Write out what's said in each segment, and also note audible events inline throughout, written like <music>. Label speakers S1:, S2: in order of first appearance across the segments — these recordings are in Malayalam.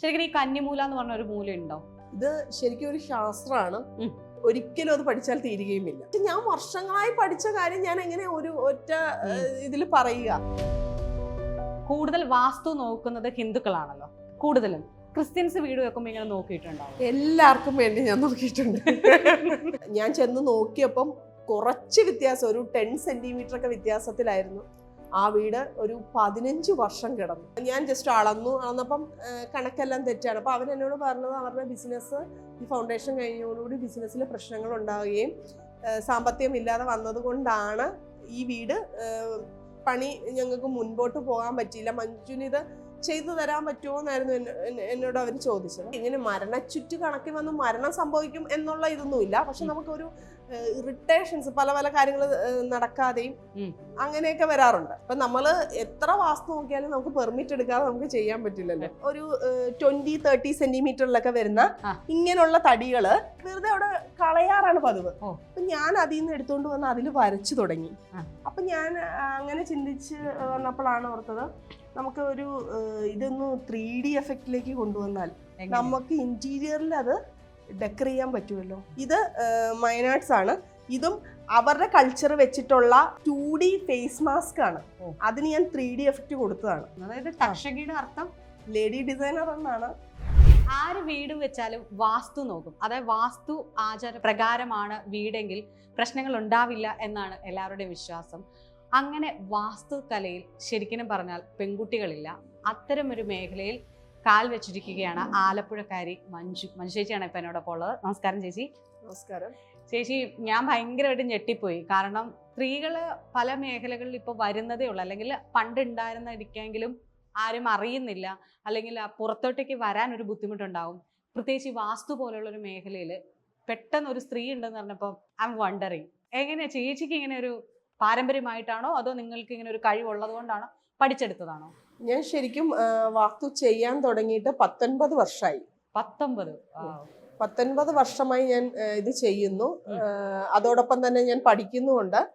S1: ശരിക്കും ഈ കന്നിമൂല എന്ന് പറഞ്ഞ ഒരു മൂല ഉണ്ടോ?
S2: ഇത് ശരിക്കും ഒരു ശാസ്ത്രമാണ് ഒരിക്കലും അത് പഠിച്ചാൽ തീരുകയുമില്ല. ഞാൻ വർഷങ്ങളായി പഠിച്ച കാര്യം ഞാൻ എങ്ങനെ ഒരു ഒറ്റ ഇതിൽ പറയുക?
S1: കൂടുതൽ വാസ്തു നോക്കുന്നത് ഹിന്ദുക്കളാണല്ലോ. കൂടുതലും ക്രിസ്ത്യൻസ് വീട് വെക്കുമ്പോൾ ഇങ്ങനെ നോക്കിയിട്ടുണ്ടാവും.
S2: എല്ലാവർക്കും വേണ്ടി ഞാൻ നോക്കിയിട്ടുണ്ട്. ഞാൻ ചെന്ന് നോക്കിയപ്പം കുറച്ച് വ്യത്യാസം ഒരു ടെൻ സെന്റിമീറ്റർ ഒക്കെ വ്യത്യാസത്തിലായിരുന്നു. ആ വീട് ഒരു പതിനഞ്ച് വർഷം കിടന്നു. ഞാൻ ജസ്റ്റ് അളന്നു. അളന്നപ്പം കണക്കെല്ലാം തെറ്റാണ്. അപ്പോൾ അവൻ എന്നോട് പറഞ്ഞത് അവരുടെ ബിസിനസ് ഈ ഫൗണ്ടേഷൻ കഴിഞ്ഞതോടുകൂടി ബിസിനസ്സിൽ പ്രശ്നങ്ങൾ ഉണ്ടാവുകയും സാമ്പത്തികം ഇല്ലാതെ വന്നതുകൊണ്ടാണ് ഈ വീട് പണി ഞങ്ങൾക്ക് മുൻപോട്ട് പോകാൻ പറ്റിയില്ല. മഞ്ജുന് ഇത് ചെയ്തു തരാൻ പറ്റുമോ എന്നായിരുന്നു എന്നെ- എന്നെ- എന്നോട് അവർ ചോദിച്ചത്. ഇങ്ങനെ മരണച്ചുറ്റ് കണക്കിൽ വന്ന് മരണം സംഭവിക്കും എന്നുള്ള ഇതൊന്നുമില്ല. പക്ഷെ. നമുക്കൊരു ഇറിറ്റേഷൻസ് പല പല കാര്യങ്ങൾ നടക്കാതെയും. അങ്ങനെയൊക്കെ വരാറുണ്ട്. അപ്പൊ നമ്മൾ എത്ര വാസ്തു നോക്കിയാലും നമുക്ക് പെർമിറ്റ് എടുക്കാതെ നമുക്ക് ചെയ്യാൻ പറ്റില്ലല്ലോ. ഒരു ട്വന്റി തേർട്ടി സെന്റിമീറ്ററിലൊക്കെ വരുന്ന ഇങ്ങനെയുള്ള തടികൾ വെറുതെ അവിടെ കളയാറാണ് പതിവ്. അപ്പൊ ഞാൻ അതിൽ നിന്ന് എടുത്തുകൊണ്ട് വന്ന് അതിൽ വരച്ചു തുടങ്ങി. അപ്പൊ ഞാൻ അങ്ങനെ ചിന്തിച്ച് വന്നപ്പോഴാണ് ഓർത്തത് നമുക്ക് ഒരു ഇതൊന്ന് ത്രീ ഡി എഫക്റ്റിലേക്ക് കൊണ്ടുവന്നാൽ നമുക്ക് ഇന്റീരിയറിൽ അത് ഡെക്കർ ചെയ്യാൻ പറ്റുമല്ലോ. ഇത് മൈനാർട്സ് ആണ്. ഇതും അവരുടെ കൾച്ചർ വെച്ചിട്ടുള്ള ടു ഡി ഫേസ് മാസ്ക് ആണ്. അതിന് ഞാൻ ത്രീ ഡി എഫക്റ്റ് കൊടുത്തതാണ്.
S1: അതായത് തക്ഷകിയുടെ അർത്ഥം
S2: ലേഡി ഡിസൈനർ എന്നാണ്.
S1: ആര് വീട് വെച്ചാലും വാസ്തു നോക്കും. അതായത് വാസ്തു ആചാര പ്രകാരമാണ് വീടെങ്കിൽ പ്രശ്നങ്ങൾ ഉണ്ടാവില്ല എന്നാണ് എല്ലാവരുടെയും വിശ്വാസം. അങ്ങനെ വാസ്തു കലയിൽ ശരിക്കും പറഞ്ഞാൽ പെൺകുട്ടികളില്ല. അത്തരം ഒരു മേഖലയിൽ കാൽ വെച്ചിരിക്കുകയാണ് ആലപ്പുഴക്കാരി മഞ്ജു. മഞ്ജു ചേച്ചിയാണ് ഇപ്പം എന്നോടൊപ്പം ഉള്ളത്. നമസ്കാരം ചേച്ചി.
S2: നമസ്കാരം.
S1: ചേച്ചി ഞാൻ ഭയങ്കരമായിട്ട് ഞെട്ടിപ്പോയി. കാരണം സ്ത്രീകൾ പല മേഖലകളിൽ ഇപ്പോൾ വരുന്നതേ ഉള്ളൂ. അല്ലെങ്കിൽ പണ്ട് ഉണ്ടായിരുന്നിരിക്കെങ്കിലും ആരും അറിയുന്നില്ല. അല്ലെങ്കിൽ പുറത്തോട്ടേക്ക് വരാൻ ഒരു ബുദ്ധിമുട്ടുണ്ടാവും. പ്രത്യേകിച്ച് വാസ്തു പോലുള്ള ഒരു മേഖലയിൽ പെട്ടെന്ന് ഒരു സ്ത്രീ ഉണ്ടെന്ന് പറഞ്ഞപ്പോൾ ഐ എം വണ്ടറിങ് എങ്ങനെയാ ചേച്ചിക്ക് ഇങ്ങനെ ഒരു പാരമ്പര്യമായിട്ടാണോ? അതോ നിങ്ങൾക്ക് ഇങ്ങനെ ഒരു കഴിവുള്ളത് കൊണ്ടാണോ പഠിച്ചെടുത്തതാണോ?
S2: ഞാൻ ശരിക്കും വാക്തു വാസ്തു ചെയ്യാൻ തുടങ്ങിയിട്ട് പത്തൊൻപത് വർഷമായി
S1: പത്തൊമ്പത്.
S2: പത്തൊൻപത് വർഷമായി ഞാൻ ഇത് ചെയ്യുന്നു. അതോടൊപ്പം തന്നെ ഞാൻ പഠിക്കുന്നുമുണ്ട്.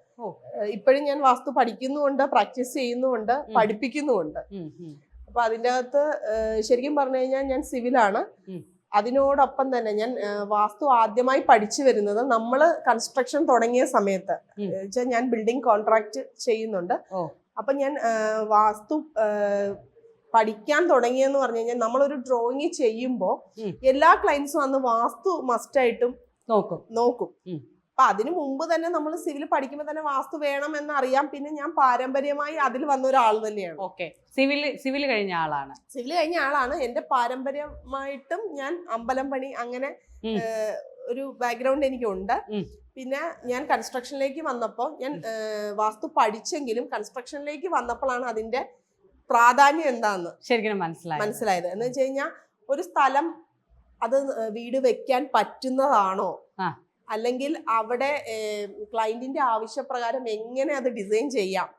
S2: ഇപ്പോഴും ഞാൻ വാസ്തു പഠിക്കുന്നുമുണ്ട് പ്രാക്ടീസ് ചെയ്യുന്നുമുണ്ട്. പഠിപ്പിക്കുന്നുമുണ്ട്. അപ്പൊ അതിന്റെ അകത്ത് ശരിക്കും പറഞ്ഞു കഴിഞ്ഞാൽ ഞാൻ സിവിലാണ്. അതിനോടൊപ്പം തന്നെ ഞാൻ വാസ്തു ആദ്യമായി പഠിച്ചു വരുന്നത് നമ്മൾ കൺസ്ട്രക്ഷൻ തുടങ്ങിയ സമയത്ത്. ഞാൻ ബിൽഡിംഗ് കോൺട്രാക്ട് ചെയ്യുന്നുണ്ട്. അപ്പൊ ഞാൻ വാസ്തു പഠിക്കാൻ തുടങ്ങിയെന്ന് പറഞ്ഞു കഴിഞ്ഞാൽ നമ്മളൊരു ഡ്രോയിങ് ചെയ്യുമ്പോൾ എല്ലാ ക്ലയൻസും അന്ന് വാസ്തു മസ്റ്റായിട്ടും
S1: നോക്കും.
S2: നോക്കും. അപ്പൊ അതിനു മുമ്പ് തന്നെ നമ്മൾ സിവിൽ പഠിക്കുമ്പോൾ തന്നെ വാസ്തു വേണം എന്നറിയാം പിന്നെ ഞാൻ പാരമ്പര്യമായി അതിൽ വന്ന ഒരാൾ തന്നെയാണ്.
S1: ഓക്കെ. സിവിൽ സിവിൽ കഴിഞ്ഞ ആളാണ്.
S2: സിവിൽ കഴിഞ്ഞ ആളാണ്. എന്റെ പാരമ്പര്യമായിട്ടും ഞാൻ അമ്പലം പണി അങ്ങനെ ഒരു ബാക്ക്ഗ്രൗണ്ട് എനിക്കുണ്ട്. പിന്നെ ഞാൻ കൺസ്ട്രക്ഷനിലേക്ക് വന്നപ്പോൾ ഞാൻ വാസ്തു പഠിച്ചെങ്കിലും കൺസ്ട്രക്ഷനിലേക്ക് വന്നപ്പോഴാണ് അതിന്റെ പ്രാധാന്യം എന്താന്ന്
S1: ശരിക്കും മനസ്സിലായി
S2: മനസ്സിലായത്. എന്ന് വെച്ച് കഴിഞ്ഞാൽ ഒരു സ്ഥലം അത് വീട് വെക്കാൻ പറ്റുന്നതാണോ? അല്ലെങ്കിൽ അവിടെ ക്ലയന്റിന്റെ ആവശ്യപ്രകാരം എങ്ങനെ അത് ഡിസൈൻ ചെയ്യാം.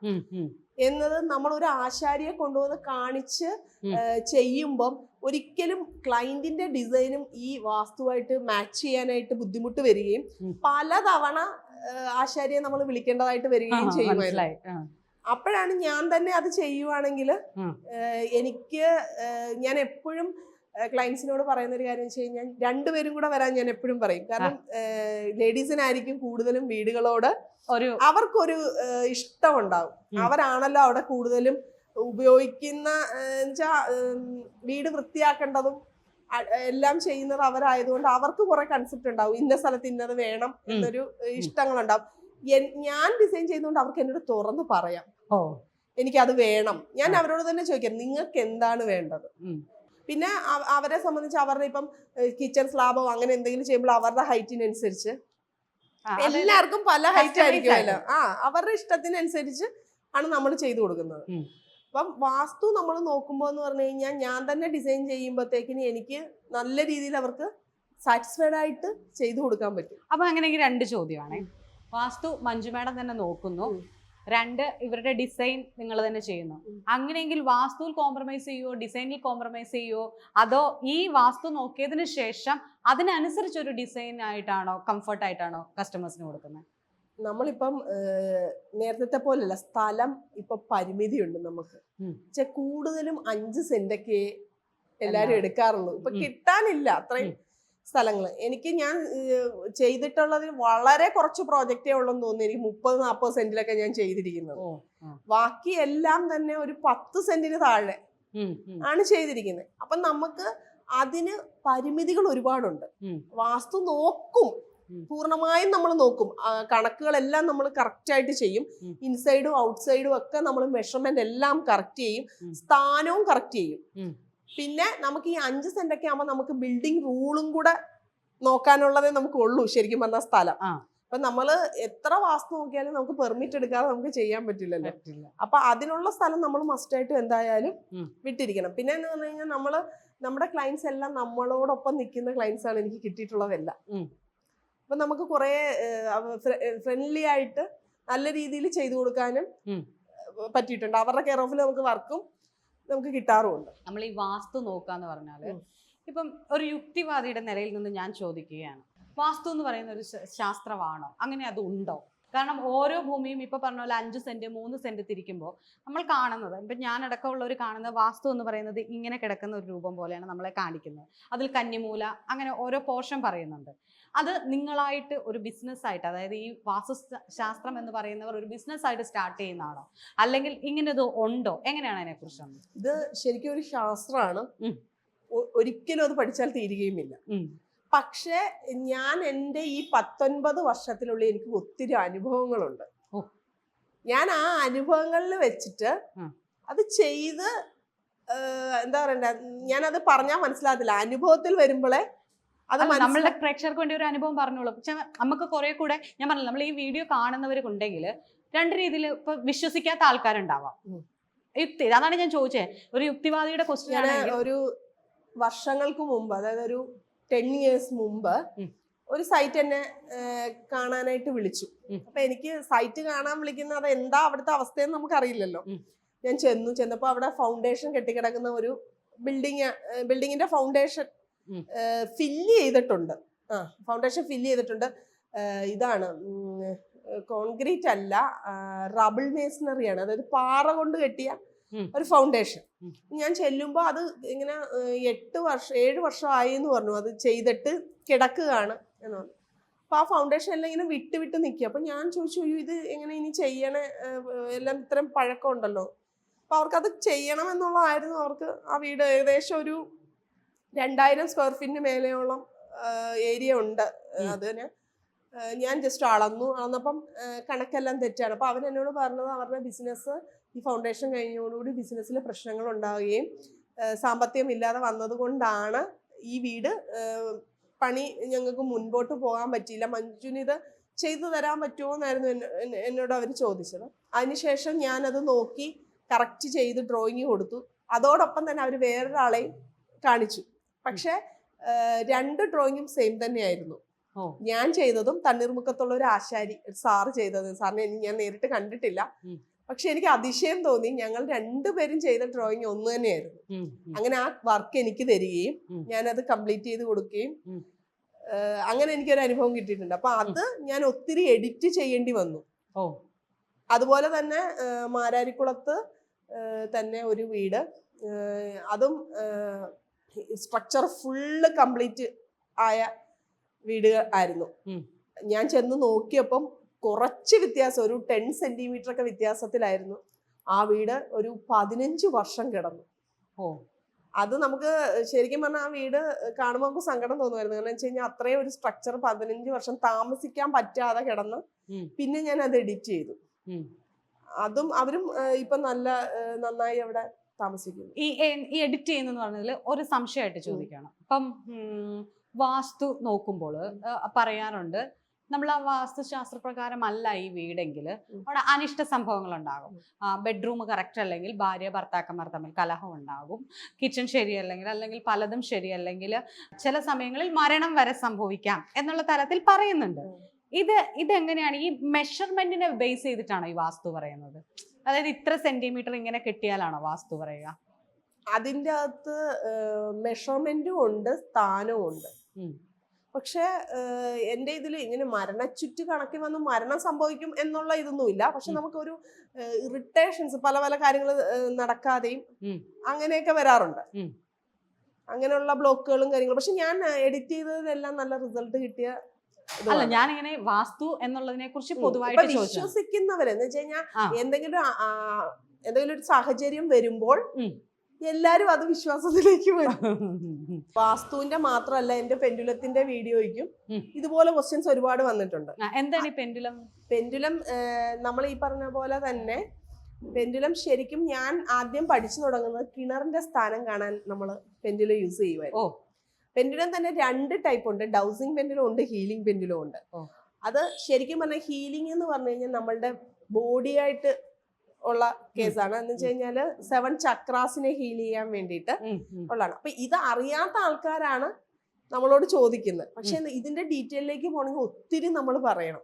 S2: എന്നത് നമ്മൾ ഒരു ആശാരിയെ കൊണ്ടുവന്ന് കാണിച്ച്. ചെയ്യുമ്പം ഒരിക്കലും ക്ലൈന്റിന്റെ ഡിസൈനും ഈ വാസ്തുവായിട്ട് മാച്ച് ചെയ്യാനായിട്ട് ബുദ്ധിമുട്ട് വരികയും
S1: പല
S2: പലതവണ ആശാരിയെ നമ്മൾ വിളിക്കേണ്ടതായിട്ട് വരികയും ചെയ്യുമായിരുന്നു. അപ്പോഴാണ് ഞാൻ തന്നെ അത് ചെയ്യുവാണെങ്കിൽ എനിക്ക് ഞാൻ എപ്പോഴും ക്ലയൻസിനോട് പറയുന്ന ഒരു കാര്യം വെച്ച് കഴിഞ്ഞാൽ രണ്ടുപേരും കൂടെ വരാൻ ഞാൻ എപ്പോഴും പറയും. കാരണം ലേഡീസിനായിരിക്കും കൂടുതലും വീടുകളോട്
S1: ഒരു
S2: അവർക്കൊരു ഇഷ്ടമുണ്ടാവും. അവരാണല്ലോ അവിടെ കൂടുതലും ഉപയോഗിക്കുന്ന വീട് വൃത്തിയാക്കേണ്ടതും എല്ലാം ചെയ്യുന്നത് അവരായതുകൊണ്ട് അവർക്ക് കുറെ കൺസെപ്റ്റ് ഉണ്ടാവും. ഇന്ന സ്ഥലത്ത് ഇന്നത് വേണം എന്നൊരു ഇഷ്ടങ്ങൾ ഇഷ്ടങ്ങളുണ്ടാവും ഞാൻ ഡിസൈൻ ചെയ്തുകൊണ്ട് അവർക്ക് എന്നോട് തുറന്ന് പറയാം. എനിക്കത് വേണം. ഞാൻ അവരോട് തന്നെ ചോദിക്കാം നിങ്ങൾക്ക് എന്താണ് വേണ്ടത് പിന്നെ അവരെ സംബന്ധിച്ച് അവരുടെ ഇപ്പം കിച്ചൺ സ്ലാബോ അങ്ങനെ എന്തെങ്കിലും ചെയ്യുമ്പോൾ അവരുടെ ഹൈറ്റിനനുസരിച്ച് എല്ലാവർക്കും പല ഹൈറ്റ്
S1: ആയിരിക്കും
S2: ആയിരിക്കുമല്ലോ. ആ അവരുടെ ഇഷ്ടത്തിനനുസരിച്ച് ആണ് നമ്മൾ ചെയ്തു കൊടുക്കുന്നത്. അപ്പം വാസ്തു നമ്മൾ നോക്കുമ്പോൾ എന്ന് പറഞ്ഞു കഴിഞ്ഞാൽ ഞാൻ തന്നെ ഡിസൈൻ ചെയ്യുമ്പോഴത്തേക്കിന് എനിക്ക് നല്ല രീതിയിൽ അവർക്ക് സാറ്റിസ്ഫൈഡ് ആയിട്ട് ചെയ്തു കൊടുക്കാൻ പറ്റും.
S1: അപ്പൊ അങ്ങനെയെങ്കിൽ രണ്ട് ചോദ്യമാണ്. വാസ്തു മഞ്ജു മാഡം തന്നെ നോക്കുന്നു. രണ്ട് ഇവരുടെ ഡിസൈൻ നിങ്ങൾ തന്നെ ചെയ്യുന്നു. അങ്ങനെയെങ്കിൽ വാസ്തുവിൽ കോംപ്രമൈസ് ചെയ്യുവോ? ഡിസൈനിൽ കോംപ്രമൈസ് ചെയ്യുവോ? അതോ ഈ വാസ്തു നോക്കിയതിന് ശേഷം അതിനനുസരിച്ച് ഒരു ഡിസൈൻ ആയിട്ടാണോ കംഫർട്ടായിട്ടാണോ കസ്റ്റമേഴ്സിന് കൊടുക്കുന്നത്?
S2: നമ്മളിപ്പം നേരത്തെ പോലല്ല സ്ഥലം ഇപ്പൊ പരിമിതിയുണ്ട് നമുക്ക്. പക്ഷെ കൂടുതലും അഞ്ച് സെന്റൊക്കെ എല്ലാരും എടുക്കാറുള്ളൂ. ഇപ്പൊ. കിട്ടാനില്ല അത്രയും സ്ഥലങ്ങൾ എനിക്ക് ഞാൻ ചെയ്തിട്ടുള്ളതിൽ വളരെ കുറച്ച് പ്രോജക്റ്റേ ഉള്ളെന്ന് തോന്നുന്നു. എനിക്ക് മുപ്പത് നാൽപ്പത് സെന്റിലൊക്കെ ഞാൻ ചെയ്തിരിക്കുന്നത്. ബാക്കി എല്ലാം തന്നെ ഒരു പത്ത് സെന്റിന് താഴെ ആണ് ചെയ്തിരിക്കുന്നത്. അപ്പൊ നമുക്ക് അതിന് പരിമിതികൾ ഒരുപാടുണ്ട്. വാസ്തു നോക്കും. പൂർണമായും നമ്മൾ നോക്കും. കണക്കുകളെല്ലാം നമ്മൾ കറക്റ്റ് ആയിട്ട് ചെയ്യും. ഇൻസൈഡും ഔട്ട്സൈഡും ഒക്കെ നമ്മൾ മെഷർമെന്റ് എല്ലാം കറക്റ്റ് ചെയ്യും. സ്ഥാനവും കറക്റ്റ് ചെയ്യും. പിന്നെ നമുക്ക് ഈ അഞ്ച് സെന്റ് ഒക്കെ ആകുമ്പോൾ നമുക്ക് ബിൽഡിംഗ് റൂളും കൂടെ നോക്കാനുള്ളതേ നമുക്ക് ഉള്ളൂ ശരിക്കും പറഞ്ഞ സ്ഥലം. അപ്പൊ നമ്മൾ എത്ര വാസ്തു നോക്കിയാലും നമുക്ക് പെർമിറ്റ് എടുക്കാതെ നമുക്ക് ചെയ്യാൻ പറ്റില്ലല്ലോ.
S1: പറ്റില്ല.
S2: അപ്പൊ അതിനുള്ള സ്ഥലം നമ്മൾ മസ്റ്റ് ആയിട്ട്
S1: എന്തായാലും
S2: വിട്ടിരിക്കണം. പിന്നെ എന്ന് പറഞ്ഞു കഴിഞ്ഞാൽ നമ്മൾ നമ്മുടെ ക്ലയൻസ് എല്ലാം നമ്മളോടൊപ്പം നിൽക്കുന്ന ക്ലയൻസ് ആണ് എനിക്ക് കിട്ടിയിട്ടുള്ളതെല്ലാം. അപ്പൊ നമുക്ക് കുറെ ഫ്രണ്ട്ലി ആയിട്ട് നല്ല രീതിയിൽ ചെയ്തു കൊടുക്കാനും പറ്റിയിട്ടുണ്ട്. അവരുടെ കെയർ ഓഫിൽ നമുക്ക് വർക്കും നമുക്ക് കിട്ടാറുമുണ്ട്.
S1: നമ്മൾ ഈ വാസ്തു നോക്കാന്ന് പറഞ്ഞാൽ
S2: ഉം.
S1: ഇപ്പം ഒരു യുക്തിവാദിയുടെ നിലയിൽ നിന്ന് ഞാൻ ചോദിക്കുകയാണ്. വാസ്തു എന്ന് പറയുന്ന ഒരു ശാസ്ത്രമാണോ അങ്ങനെ അത് ഉണ്ടോ? കാരണം ഓരോ ഭൂമിയും ഇപ്പൊ പറഞ്ഞ പോലെ അഞ്ച് സെന്റ് മൂന്ന് സെന്റ് തിരിക്കുമ്പോൾ നമ്മൾ കാണുന്നത് ഇപ്പൊ ഞാൻ അടക്കമുള്ളവർ കാണുന്ന വാസ്തു എന്ന് പറയുന്നത് ഇങ്ങനെ കിടക്കുന്ന ഒരു രൂപം പോലെയാണ് നമ്മളെ കാണിക്കുന്നത്. അതിൽ കന്നിമൂല അങ്ങനെ ഓരോ പോർഷൻ പറയുന്നുണ്ട്. അത് നിങ്ങളായിട്ട് ഒരു ബിസിനസ് ആയിട്ട് അതായത് ഈ വാസ്തു ശാസ്ത്രം എന്ന് പറയുന്നവർ ഒരു ബിസിനസ് ആയിട്ട് സ്റ്റാർട്ട് ചെയ്യുന്നതാണോ? അല്ലെങ്കിൽ ഇങ്ങനെ ഇത് ഉണ്ടോ? എങ്ങനെയാണ് അതിനെ കുറിച്ച്
S2: ഇത് ശരിക്കും ഒരു ശാസ്ത്രമാണ് ഒരിക്കലും അത് പഠിച്ചാൽ തീരുകയുമില്ല. പക്ഷേ ഞാൻ എന്റെ ഈ പത്തൊൻപത് വർഷത്തിലുള്ള എനിക്ക് ഒത്തിരി അനുഭവങ്ങളുണ്ട്. ഞാൻ ആ അനുഭവങ്ങളിൽ വെച്ചിട്ട് അത് ചെയ്ത് എന്താ പറയണ്ട? ഞാനത് പറഞ്ഞാൽ മനസ്സിലാകത്തില്ല. അനുഭവത്തിൽ വരുമ്പോഴേ അത്
S1: നമ്മളുടെ പ്രേക്ഷകർക്ക് വേണ്ടി ഒരു അനുഭവം പറഞ്ഞോളൂ പക്ഷെ നമുക്ക് കുറെ കൂടെ ഞാൻ പറഞ്ഞു നമ്മൾ ഈ വീഡിയോ കാണുന്നവർക്കുണ്ടെങ്കിൽ രണ്ട് രീതിയിൽ ഇപ്പൊ വിശ്വസിക്കാത്ത ആൾക്കാരുണ്ടാവാം. യുക്തി അതാണ് ഞാൻ ചോദിച്ചേ ഒരു യുക്തിവാദിയുടെ ക്വസ്റ്റ്യൻ
S2: ഒരു വർഷങ്ങൾക്ക് മുമ്പ് അതായത് ഒരു ടെൻ ഇയേഴ്സ് മുമ്പ് ഒരു സൈറ്റ് എന്നെ കാണാനായിട്ട് വിളിച്ചു. അപ്പൊ എനിക്ക് സൈറ്റ് കാണാൻ വിളിക്കുന്ന അത് എന്താ അവിടുത്തെ അവസ്ഥയെന്ന് നമുക്കറിയില്ലല്ലോ. ഞാൻ ചെന്നു ചെന്നപ്പോ അവിടെ ഫൗണ്ടേഷൻ കെട്ടിക്കിടക്കുന്ന ഒരു ബിൽഡിങ് ബിൽഡിങ്ങിന്റെ ഫൗണ്ടേഷൻ. ഫില്ല് ചെയ്തിട്ടുണ്ട്. ആ ഫൗണ്ടേഷൻ ഫില്ല് ചെയ്തിട്ടുണ്ട്. ഇതാണ്. കോൺക്രീറ്റ് അല്ല റബിൾ മേസണറിയാണ് അതായത് പാറ കൊണ്ട് കെട്ടിയ ഒരു ഫൗണ്ടേഷൻ ഞാൻ ചെല്ലുമ്പോൾ അത് ഇങ്ങനെ എട്ട് വർഷം ഏഴ് വർഷം ആയി എന്ന് പറഞ്ഞു. അത് ചെയ്തിട്ട് കിടക്കുകയാണ് എന്ന് പറഞ്ഞു. അപ്പോൾ ആ ഫൗണ്ടേഷൻ എല്ലാം ഇങ്ങനെ വിട്ട് വിട്ട് നിൽക്കുക. അപ്പൊ ഞാൻ ചോദിച്ചു അയ്യോ ഇത് എങ്ങനെ ഇനി ചെയ്യണേ? എല്ലാം ഇത്രയും പഴക്കം ഉണ്ടല്ലോ. അപ്പൊ അവർക്കത് ചെയ്യണം എന്നുള്ളതായിരുന്നു അവർക്ക് ആ വീട് ഏകദേശം ഒരു രണ്ടായിരം സ്ക്വയർ ഫീറ്റിന് മേലെയോളം ഏരിയ ഉണ്ട്. അതിന് ഞാൻ ജസ്റ്റ് അളന്നു. അളന്നപ്പം കണക്കെല്ലാം തെറ്റാണ്. അപ്പോൾ അവൻ എന്നോട് പറഞ്ഞത് അവരുടെ ബിസിനസ് ഈ ഫൗണ്ടേഷൻ കഴിഞ്ഞതോടുകൂടി ബിസിനസ്സിൽ പ്രശ്നങ്ങൾ ഉണ്ടാവുകയും സാമ്പത്തികം ഇല്ലാതെ വന്നതുകൊണ്ടാണ് ഈ വീട് പണി ഞങ്ങൾക്ക് മുൻപോട്ട് പോകാൻ പറ്റിയില്ല. മഞ്ജുന് ഇത് ചെയ്തു തരാൻ പറ്റുമോ എന്നായിരുന്നു എന്നെ- എന്നെ- എന്നോട് അവർ ചോദിച്ചത്. അതിനുശേഷം ഞാനത് നോക്കി കറക്റ്റ് ചെയ്ത് ഡ്രോയിങ് കൊടുത്തു. അതോടൊപ്പം തന്നെ അവർ വേറൊരാളെയും കാണിച്ചു. പക്ഷെ രണ്ട് ഡ്രോയിങ്ങും സെയിം തന്നെയായിരുന്നു. ഞാൻ ചെയ്തതും തണ്ണീർമുക്കത്തുള്ള ഒരു ആശാരി സാറ് ചെയ്തത്. സാറിനെ ഞാൻ നേരിട്ട് കണ്ടിട്ടില്ല. പക്ഷെ എനിക്ക് അതിശയം തോന്നി ഞങ്ങൾ രണ്ടുപേരും ചെയ്ത ഡ്രോയിങ് ഒന്ന് തന്നെയായിരുന്നു. അങ്ങനെ ആ വർക്ക് എനിക്ക് തരികയും. ഞാനത് കംപ്ലീറ്റ് ചെയ്ത് കൊടുക്കുകയും അങ്ങനെ എനിക്കൊരു അനുഭവം കിട്ടിയിട്ടുണ്ട്. അപ്പൊ അത് ഞാൻ ഒത്തിരി എഡിറ്റ് ചെയ്യേണ്ടി വന്നു. അതുപോലെ തന്നെ മാരാരിക്കുളത്ത് തന്നെ ഒരു വീട്. അതും സ്ട്രക്ചർ ഫുള്ള് കംപ്ലീറ്റ് ആയ വീടുകൾ ആയിരുന്നു. ഞാൻ ചെന്ന് നോക്കിയപ്പം കുറച്ച് വ്യത്യാസം ഒരു ടെൻ സെന്റിമീറ്റർ ഒക്കെ വ്യത്യാസത്തിലായിരുന്നു. ആ വീട് ഒരു പതിനഞ്ച് വർഷം കിടന്നു.
S1: ഓ.
S2: അത് നമുക്ക് ശരിക്കും പറഞ്ഞാൽ ആ വീട് കാണുമ്പോൾ നമുക്ക് സങ്കടം തോന്നുമായിരുന്നു. കാരണം വെച്ച് കഴിഞ്ഞാൽ അത്രയും ഒരു സ്ട്രക്ചർ പതിനഞ്ച് വർഷം താമസിക്കാൻ പറ്റാതെ കിടന്ന് പിന്നെ ഞാൻ അത് എഡിറ്റ് ചെയ്തു. അതും അവരും ഇപ്പൊ നല്ല നന്നായി അവിടെ താമസിക്കുന്നു.
S1: ഈ ഈ എഡിറ്റ് ചെയ്യുന്നെന്ന് പറഞ്ഞതിൽ ഒരു സംശയമായിട്ട് ചോദിക്കുകയാണ് അപ്പം വാസ്തു നോക്കുമ്പോൾ പറയാറുണ്ട് നമ്മൾ ആ വാസ്തുശാസ്ത്ര പ്രകാരമല്ല ഈ വീടെങ്കിൽ. അവിടെ അനിഷ്ട സംഭവങ്ങൾ ഉണ്ടാകും ബെഡ്റൂം കറക്റ്റ് അല്ലെങ്കിൽ ഭാര്യ ഭർത്താക്കന്മാർ തമ്മിൽ കലഹം ഉണ്ടാകും കിച്ചൺ ശരിയല്ലെങ്കിൽ അല്ലെങ്കിൽ പലതും ശരിയല്ലെങ്കിൽ ചില സമയങ്ങളിൽ മരണം വരെ സംഭവിക്കാം എന്നുള്ള തരത്തിൽ പറയുന്നുണ്ട്. ഇത് ഇതെങ്ങനെയാണ്? ഈ മെഷർമെന്റിനെ ബേസ് ചെയ്തിട്ടാണോ ഈ വാസ്തു പറയുന്നത്? അതായത് ഇത്ര സെന്റിമീറ്റർ ഇങ്ങനെ കിട്ടിയാലാണോ വാസ്തു പറയുക?
S2: അതിന്റെ അകത്ത് മെഷർമെന്റും ഉണ്ട് സ്ഥാനവും ഉണ്ട്. പക്ഷേ എന്റെ ഇതിൽ ഇങ്ങനെ മരണച്ചുറ്റ് കണക്കിൽ വന്ന് മരണം സംഭവിക്കും എന്നുള്ള ഇതൊന്നുമില്ല. പക്ഷെ. നമുക്കൊരു ഇറിറ്റേഷൻസ് പല പല കാര്യങ്ങൾ നടക്കാതെയും. അങ്ങനെയൊക്കെ വരാറുണ്ട്. അങ്ങനെയുള്ള ബ്ലോക്കുകളും കാര്യങ്ങളും. പക്ഷെ ഞാൻ എഡിറ്റ് ചെയ്തതിലെല്ലാം നല്ല റിസൾട്ട് കിട്ടിയ
S1: അല്ല. ഞാനിങ്ങനെ വാസ്തു എന്നുള്ളതിനെ കുറിച്ച് പൊതുവായിട്ട്
S2: വിശ്വസിക്കുന്നവരെന്ന് വെച്ച് കഴിഞ്ഞാൽ എന്തെങ്കിലും എന്തെങ്കിലും ഒരു സാഹചര്യം വരുമ്പോൾ. എല്ലാരും അത് വിശ്വാസത്തിലേക്ക് വരും. <laughs> വാസ്തുവിന്റെ മാത്രമല്ല എന്റെ പെൻഡുലത്തിന്റെ വീഡിയോയ്ക്കും ഇതുപോലെ ക്വസ്റ്റ്യൻസ് ഒരുപാട് വന്നിട്ടുണ്ട്.
S1: എന്താണ് ഈ പെൻഡുലം?
S2: പെൻഡുലം നമ്മൾ ഈ പറഞ്ഞ പോലെ തന്നെ പെൻഡുലം ശരിക്കും ഞാൻ ആദ്യം പഠിച്ചു തുടങ്ങുന്നത് കിണറിന്റെ സ്ഥാനം കാണാൻ നമ്മൾ പെൻഡുലം യൂസ്. ചെയ്യുമായിരുന്നു പെൻഡുലം തന്നെ രണ്ട് ടൈപ്പ് ഉണ്ട്. ഡൗസിങ് പെൻഡുലും ഉണ്ട് ഹീലിംഗ് പെൻഡുലും ഉണ്ട്. അത് ശരിക്കും പറഞ്ഞാൽ ഹീലിംഗ് എന്ന് പറഞ്ഞു കഴിഞ്ഞാൽ നമ്മളുടെ ബോഡിയായിട്ട് ഉള്ള കേസാണ് എന്ന് വെച്ച് കഴിഞ്ഞാൽ സെവൻ ചക്രാസിനെ ഹീൽ ചെയ്യാൻ വേണ്ടിയിട്ട്. ഉള്ളതാണ്. അപ്പൊ ഇത് അറിയാത്ത ആൾക്കാരാണ് നമ്മളോട് ചോദിക്കുന്നത്. പക്ഷെ ഇതിന്റെ ഡീറ്റെയിലേക്ക് പോകണമെങ്കിൽ ഒത്തിരി നമ്മൾ പറയണം.